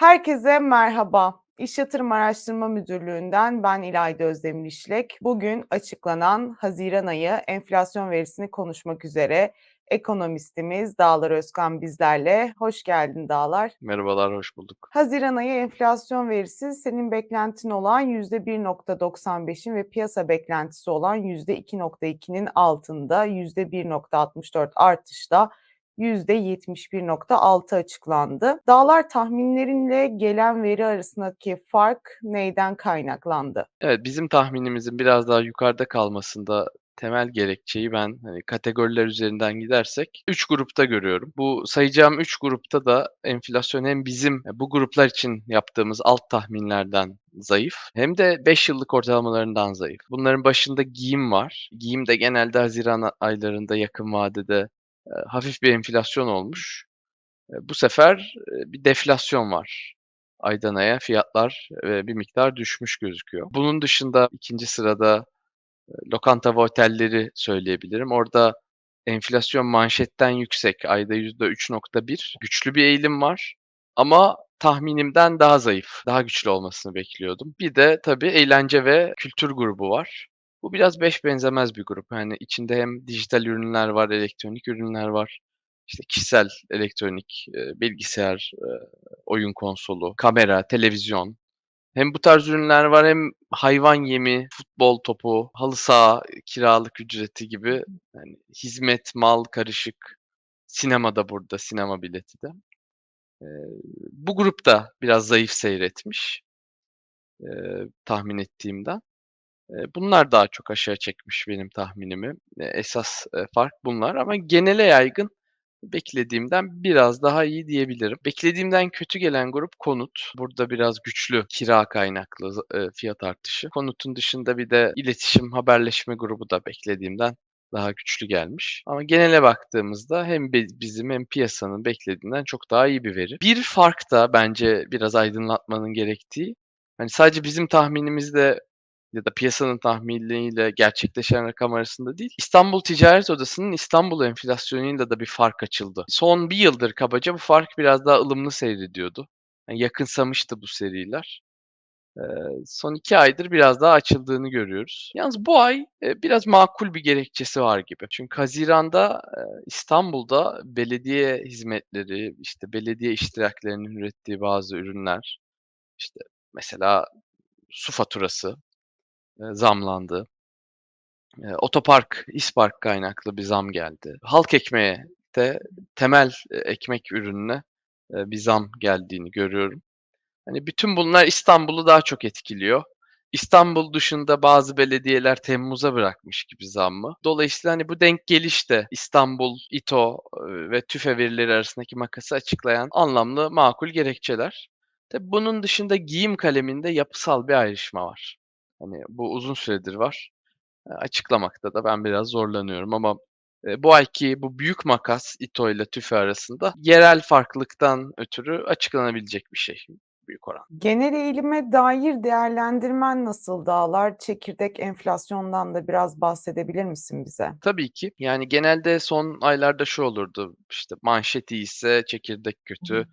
Herkese merhaba. İş Yatırım Araştırma Müdürlüğü'nden ben İlayda Özdemir İşlek. Bugün açıklanan Haziran ayı enflasyon verisini konuşmak üzere ekonomistimiz Dağlar Özkan bizlerle. Hoş geldin Dağlar. Merhabalar, hoş bulduk. Haziran ayı enflasyon verisi senin beklentin olan %1.95'in ve piyasa beklentisi olan %2.2'nin altında %1.64 artışla %71.6 açıklandı. Dağlar tahminlerinle gelen veri arasındaki fark neyden kaynaklandı? Evet, bizim tahminimizin biraz daha yukarıda kalmasında temel gerekçeyi ben hani kategoriler üzerinden gidersek 3 grupta görüyorum. Bu sayacağım 3 grupta da enflasyon hem bizim bu gruplar için yaptığımız alt tahminlerden zayıf hem de 5 yıllık ortalamalarından zayıf. Bunların başında giyim var. Giyim de genelde Haziran aylarında yakın vadede hafif bir enflasyon olmuş. Bu sefer bir deflasyon var. Aydan aya fiyatlar bir miktar düşmüş gözüküyor. Bunun dışında ikinci sırada lokanta ve otelleri söyleyebilirim. Orada enflasyon manşetten yüksek. Ayda %3.1. Güçlü bir eğilim var. Ama tahminimden daha zayıf, daha güçlü olmasını bekliyordum. Bir de tabii eğlence ve kültür grubu var. Bu biraz beş benzemez bir grup. Yani içinde hem dijital ürünler var, elektronik ürünler var. İşte kişisel elektronik, e, bilgisayar, e, oyun konsolu, kamera, televizyon. Hem bu tarz ürünler var hem hayvan yemi, futbol topu, halı saha kiralık ücreti gibi yani hizmet, mal karışık. Sinema da burada, sinema bileti de. Eee, bu grup da biraz zayıf seyretmiş, tahmin ettiğimden. Bunlar daha çok aşağı çekmiş benim tahminimi. Esas, fark bunlar ama genele yaygın beklediğimden biraz daha iyi diyebilirim. Beklediğimden kötü gelen grup konut. Burada biraz güçlü kira kaynaklı fiyat artışı. Konutun dışında bir de iletişim, haberleşme grubu da beklediğimden daha güçlü gelmiş. Ama genele baktığımızda hem bi bizim hem piyasanın beklediğinden çok daha iyi bir veri. Bir fark da bence biraz aydınlatmanın gerektiği, hani sadece bizim tahminimizle ya da piyasanın tahminiyle gerçekleşen rakam arasında değil, İstanbul Ticaret Odası'nın İstanbul enflasyonuyla da bir fark açıldı. Son 1 yıldır kabaca bu fark biraz daha ılımlı seyrediyordu. Yani yakınsamıştı bu seriler. Son 2 aydır biraz daha açıldığını görüyoruz. Yalnız bu ay, eee, biraz makul bir gerekçesi var gibi. Çünkü haziranda, eee, İstanbul'da belediye hizmetleri, işte, belediye iştiraklerinin ürettiği bazı ürünler, işte, mesela su faturası, zamlandı. Eee, otopark, İSPARK kaynaklı bir zam geldi. Halk ekmeğe de temel, eee, ekmek ürününe, bir zam geldiğini görüyorum. Hani bütün bunlar İstanbul'u daha çok etkiliyor. İstanbul dışında bazı belediyeler temmuz'a bırakmış gibi zammı. Dolayısıyla, hani, bu denk geliş de İstanbul, İTO, ve TÜFE verileri arasındaki makası açıklayan anlamlı, makul gerekçeler. Tabii bunun dışında giyim kaleminde yapısal bir ayrışma var. Hani, bu uzun süredir var. Açıklamakta da ben biraz zorlanıyorum ama, bu ayki bu büyük makas İTO ile TÜFE arasında yerel farklılıktan ötürü açıklanabilecek bir şey büyük oranda. Genel eğilime dair değerlendirmen nasıl Dağlar? Çekirdek enflasyondan da biraz bahsedebilir misin bize? Tabii ki. Yani genelde son aylarda şu olurdu, işte, manşet iyiyse çekirdek Hı hı. kötü,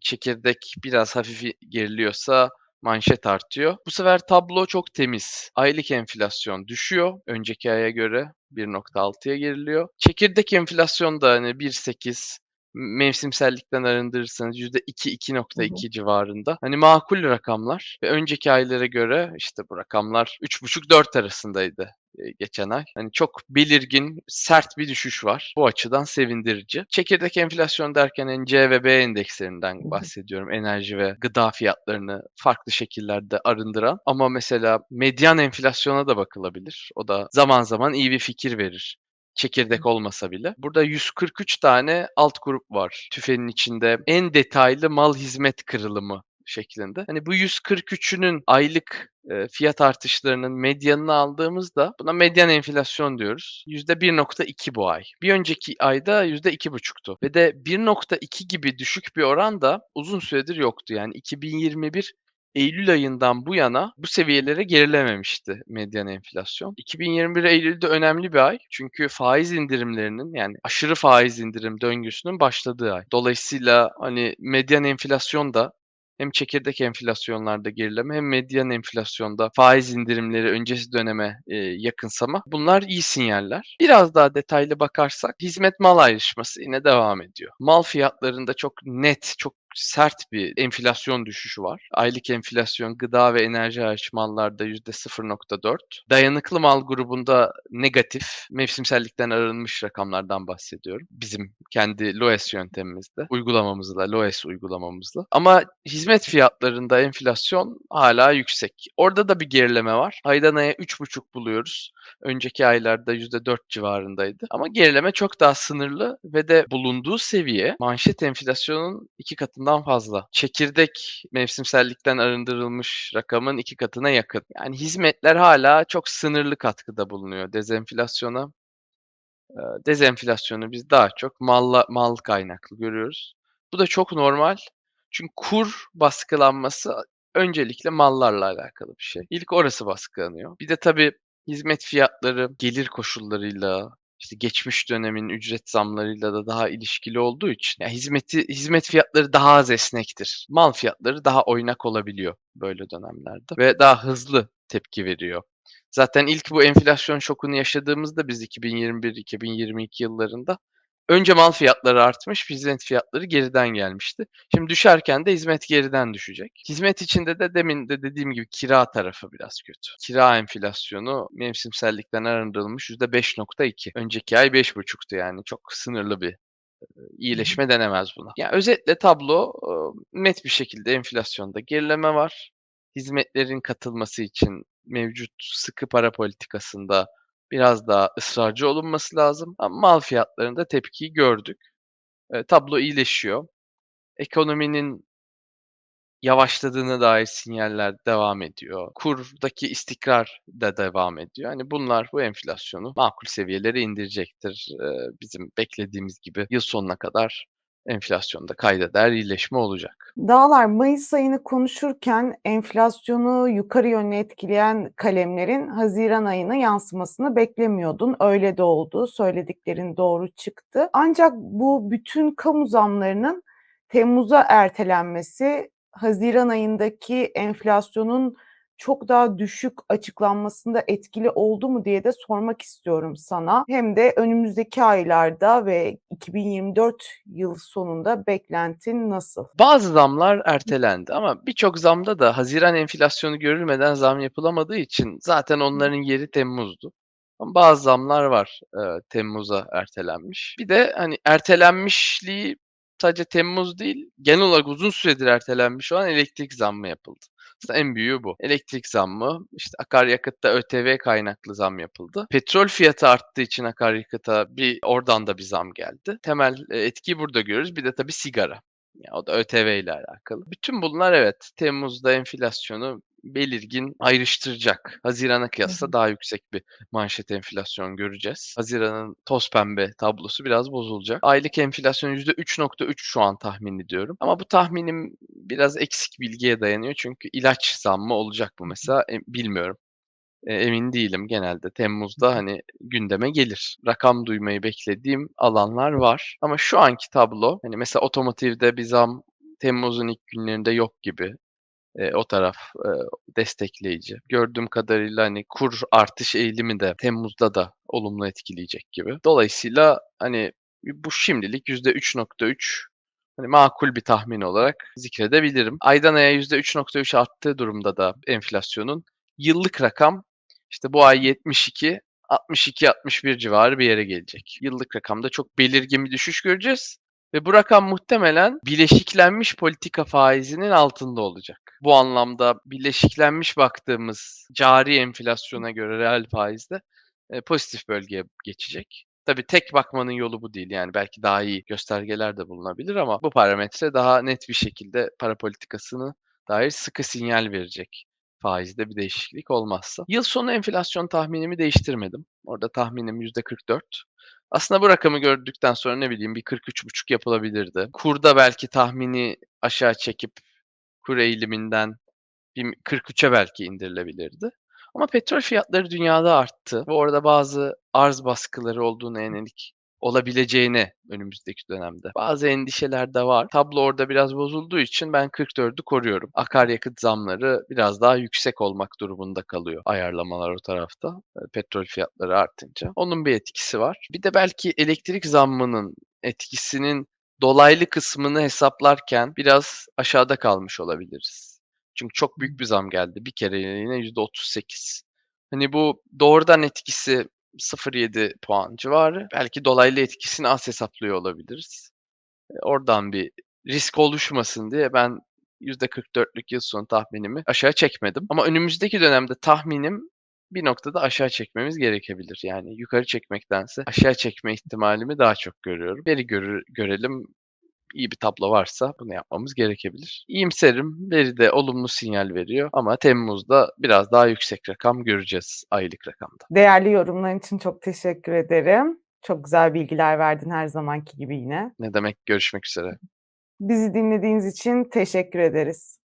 çekirdek biraz hafif geriliyorsa manşet artıyor. Bu sefer tablo çok temiz. Aylık enflasyon düşüyor önceki aya göre 1.6'ya geriliyor. Çekirdek enflasyon da, hani, 1.8 m mevsimsellikten arındırırsanız %2, iki Hı nokta hı. iki civarında. Hani, makul rakamlar ve önceki aylara göre, işte, bu rakamlar 3.5-4 arasındaydı, eee, geçen ay. Hani, çok belirgin, sert bir düşüş var. Bu açıdan sevindirici. Çekirdek enflasyon derken, hani, C ve B endekslerinden bahsediyorum. Enerji ve gıda fiyatlarını farklı şekillerde arındıran ama mesela medyan enflasyona da bakılabilir. O da zaman zaman iyi bir fikir verir, çekirdek olmasa bile. Burada 143 tane alt grup var TÜFE'nin içinde. En detaylı mal hizmet kırılımı şeklinde. Hani, bu 143'ünün aylık, eee, fiyat artışlarının medyanını aldığımızda buna medyan enflasyon diyoruz. %1.2 bu ay. Bir önceki ayda %2.5'tu ve de 1.2 gibi düşük bir oran da uzun süredir yoktu. Yani 2021 eylül ayından bu yana bu seviyelere gerilememişti medyan enflasyon. 2021 eylül de önemli bir ay çünkü faiz indirimlerinin, yani aşırı faiz indirim döngüsünün başladığı ay. Dolayısıyla, hani, medyan enflasyon da Hem çekirdek enflasyonlarda gerileme hem medyan enflasyonda faiz indirimleri öncesi döneme, eee, yakınsama bunlar iyi sinyaller. Biraz daha detaylı bakarsak hizmet mal ayrışması yine devam ediyor. Mal fiyatlarında çok net, çok sert bir enflasyon düşüşü var. Aylık enflasyon gıda ve enerji hariç mallarda %0.4. Dayanıklı mal grubunda negatif, mevsimsellikten arınmış rakamlardan bahsediyorum. Bizim kendi LOES yöntemimizde, uygulamamızla, LOES uygulamamızla. Ama hizmet fiyatlarında enflasyon hala yüksek. Orada da bir gerileme var. Aydan aya 3,5 buluyoruz. Önceki aylarda %4 civarındaydı. Ama gerileme çok daha sınırlı ve de bulunduğu seviye manşet enflasyonun 2 katından fazla. Çekirdek mevsimsellikten arındırılmış rakamın 2 katına yakın. Yani hizmetler hala çok sınırlı katkıda bulunuyor dezenflasyona. Eee, dezenflasyonu biz daha çok malla mal kaynaklı görüyoruz. Bu da çok normal. Çünkü kur baskılanması öncelikle mallarla alakalı bir şey. İlk orası baskılanıyor. Bir de tabii hizmet fiyatları gelir koşullarıyla, işte geçmiş dönemin ücret zamlarıyla da daha ilişkili olduğu için ya hizmeti hizmet fiyatları daha az esnektir. Mal fiyatları daha oynak olabiliyor böyle dönemlerde ve daha hızlı tepki veriyor. Zaten ilk bu enflasyon şokunu yaşadığımızda biz 2021-2022 yıllarında önce mal fiyatları artmış, hizmet fiyatları geriden gelmişti. Şimdi düşerken de hizmet geriden düşecek. Hizmet içinde de demin de dediğim gibi kira tarafı biraz kötü. Kira enflasyonu mevsimsellikten arındırılmış %5.2. Önceki ay 5.5'tu yani çok sınırlı bir eee, iyileşme denemez buna. Yani özetle tablo eee, net bir şekilde enflasyonda gerileme var. Hizmetlerin katılması için mevcut sıkı para politikasında biraz daha ısrarcı olunması lazım ama mal fiyatlarında tepkiyi gördük. Eee, tablo iyileşiyor. Ekonominin yavaşladığına dair sinyaller devam ediyor. Kurdaki istikrar da devam ediyor. Hani bunlar bu enflasyonu makul seviyelere indirecektir. Eee, bizim beklediğimiz gibi yıl sonuna kadar enflasyonda kayda değer iyileşme olacak. Dağlar, mayıs ayını konuşurken enflasyonu yukarı yönlü etkileyen kalemlerin haziran ayına yansımasını beklemiyordun. Öyle de oldu. Söylediklerin doğru çıktı. Ancak bu bütün kamu zamlarının Temmuz'a ertelenmesi haziran ayındaki enflasyonun çok daha düşük açıklanmasında etkili oldu mu diye de sormak istiyorum sana. Hem de önümüzdeki aylarda ve 2024 yıl sonunda beklentin nasıl? Bazı zamlar ertelendi ama birçok zamda da haziran enflasyonu görülmeden zam yapılamadığı için zaten onların yeri Temmuz'du. Bazı zamlar var, eee, Temmuz'a ertelenmiş. Bir de, hani, ertelenmişliği sadece Temmuz değil, genel olarak uzun süredir ertelenmiş olan elektrik zammı yapıldı. Aslında en büyüğü bu. Elektrik zammı, işte, akaryakıtta ÖTV kaynaklı zam yapıldı. Petrol fiyatı arttığı için akaryakıta bir oradan da bir zam geldi. Temel, eee, etkiyi burada görüyoruz. Bir de tabii sigara. Ya, o da ÖTV ile alakalı. Bütün bunlar evet, Temmuz'da enflasyonu belirgin ayrıştıracak. Hazirana kıyasla hı. daha yüksek bir manşet enflasyon göreceğiz. Haziranın toz pembe tablosu biraz bozulacak. Aylık enflasyon %3.3 şu an tahmin ediyorum ama bu tahminim biraz eksik bilgiye dayanıyor çünkü ilaç zammı olacak hı. mesela, eee, bilmiyorum. Eee, emin değilim. Genelde Temmuz'da, hani, gündeme gelir. Rakam duymayı beklediğim alanlar var ama şu anki tablo, hani, mesela otomotivde bir zam Temmuz'un ilk günlerinde yok gibi. Eee, o taraf, eee, destekleyici. Gördüğüm kadarıyla, hani, kur artış eğilimi de Temmuz'da da olumlu etkileyecek gibi. Dolayısıyla, hani, bu şimdilik %3.3 hani, makul bir tahmin olarak zikredebilirim. Aydan aya %3.3 arttığı durumda da enflasyonun yıllık rakam, işte, bu ay 72, 62-61 civarı bir yere gelecek. Yıllık rakamda çok belirgin bir düşüş göreceğiz ve bu rakam muhtemelen bileşiklenmiş politika faizinin altında olacak. Bu anlamda bileşiklenmiş baktığımız cari enflasyona göre reel faizde, eee, pozitif bölgeye geçecek. Tabii tek bakmanın yolu bu değil. Yani belki daha iyi göstergeler de bulunabilir ama bu parametre daha net bir şekilde para politikasına dair sıkı sinyal verecek faizde bir değişiklik olmazsa. Yıl sonu enflasyon tahminimi değiştirmedim. Orada tahminim %44. Aslında bu rakamı gördükten sonra ne bileyim bir 43.5 yapılabilirdi. Kurda belki tahmini aşağı çekip kur eğiliminden bir 43'e belki indirilebilirdi. Ama petrol fiyatları dünyada arttı ve orada bazı arz baskıları olduğuna yönelik olabileceğini önümüzdeki dönemde. Bazı endişeler de var. Tablo orada biraz bozulduğu için ben 44'ü koruyorum. Akaryakıt zamları biraz daha yüksek olmak durumunda kalıyor ayarlamalar o tarafta. e, Petrol fiyatları artınca. Onun bir etkisi var. Bir de belki elektrik zammının etkisinin dolaylı kısmını hesaplarken biraz aşağıda kalmış olabiliriz. Çünkü çok büyük bir zam geldi. Bir kereliğine %38. Hani bu doğrudan etkisi 0.7 puan civarı. Belki dolaylı etkisini az hesaplıyor olabiliriz. E, Oradan bir risk oluşmasın diye ben %44'lük yıl sonu tahminimi aşağı çekmedim. Ama önümüzdeki dönemde tahminim bir noktada aşağı çekmemiz gerekebilir. Yani yukarı çekmektense aşağı çekme ihtimalimi daha çok görüyorum. Veri görür, görelim iyi bir tablo varsa bunu yapmamız gerekebilir. İyimserim. Veri de olumlu sinyal veriyor ama Temmuz'da biraz daha yüksek rakam göreceğiz aylık rakamda. Değerli yorumların için çok teşekkür ederim. Çok güzel bilgiler verdin her zamanki gibi yine. Ne demek görüşmek üzere. Bizi dinlediğiniz için teşekkür ederiz.